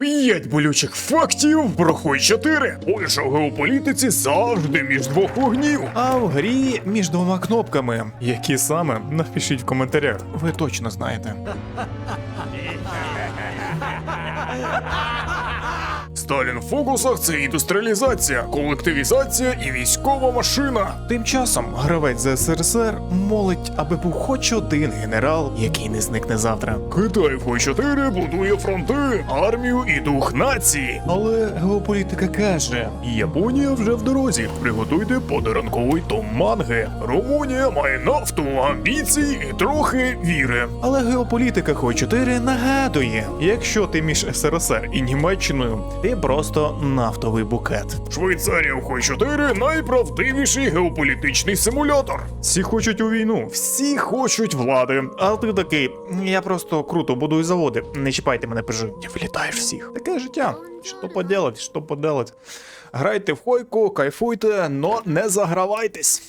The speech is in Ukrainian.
П'ять болючих фактів про Хой 4. Польща в геополітиці завжди між двох вогнів. А в грі між двома кнопками. Які саме? Напишіть в коментарях. Ви точно знаєте. Сталін в фокусах це індустріалізація, колективізація і військова машина. Тим часом гравець з СРСР молить, аби був хоч один генерал, який не зникне завтра. Китай в Хой 4 будує фронти, армію і дух нації. Але геополітика каже: Японія вже в дорозі. Приготуйте подарунковий том манги. Румунія має нафту, амбіції і трохи віри. Але геополітика Хой 4 нагадує: якщо ти між СРСР і Німеччиною, ти просто нафтовий букет. Швейцарія в Хой 4 найправдивіший геополітичний симулятор. Всі хочуть у війну, всі хочуть влади. А ти такий, я просто круто будую заводи. Не чіпайте мене пижи. Влітаєш всіх. Таке життя. Що поделать, що поделать. Грайте в хойку, кайфуйте, но не загравайтесь.